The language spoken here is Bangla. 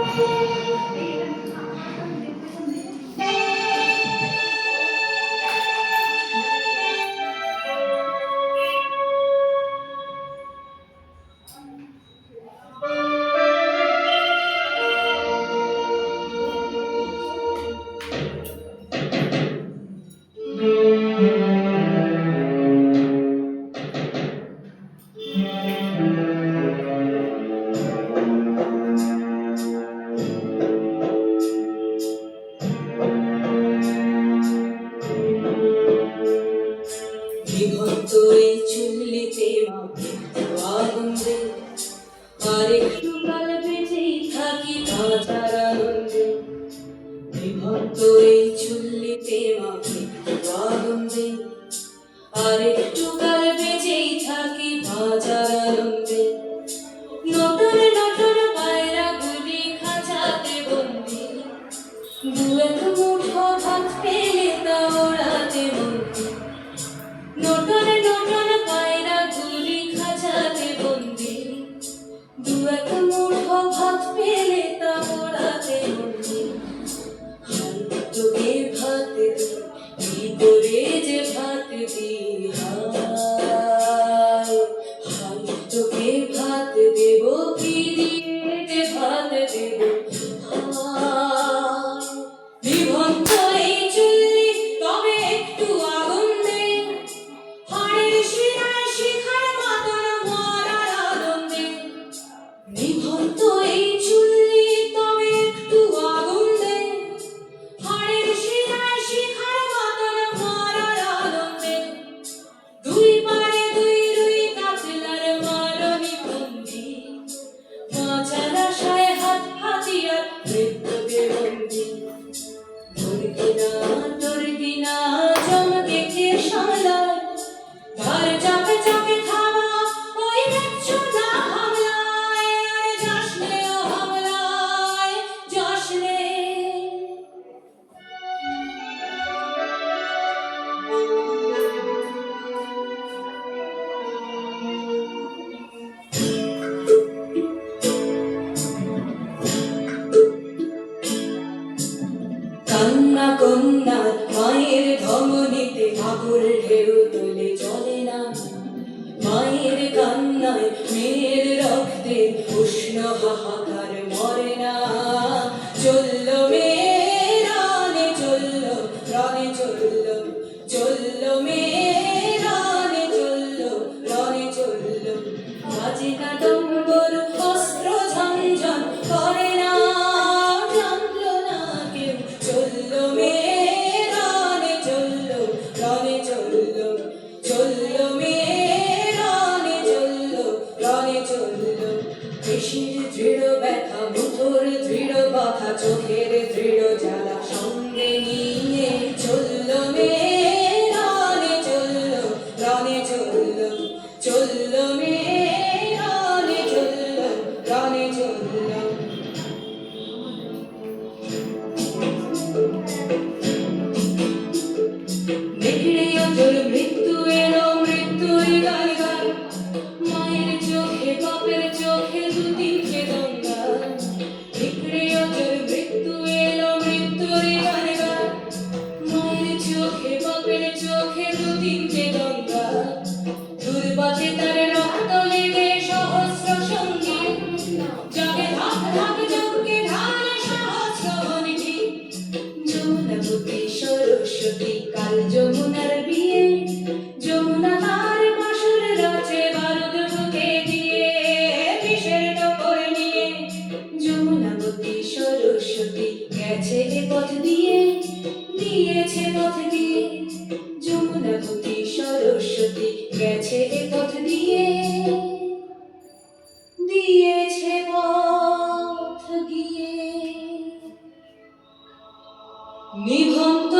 Thank you. বিভক্ত এই চুল্লিতে আনন্দে আর একটু কাল বেঁচেই থাকি তাজার আনন্দে। বিভক্ত এই চুল্লিতে আনন্দে আর একটু কন্যা মায়ের ধমনীতে ঠাকুর ঢেউ তুলে চলে না। মায়ের কান্নায় মেয়ের রক্তে উষ্ণ হাহাকার মরে না। চলল মেয়ে রানে চলল রানে চলল চলল মেয়ে ভিড়ে অচল মৃত্যু এলো মৃত্যু গায় গায় মায়ের চোখে, বাপের চোখে দুটি খেদঙ্গা ভিড়ে অচল মৃত্যু এলো মৃত্যু গায় গেছে দিয়ে দিয়েছে পথ দিয়ে। নিভন্ত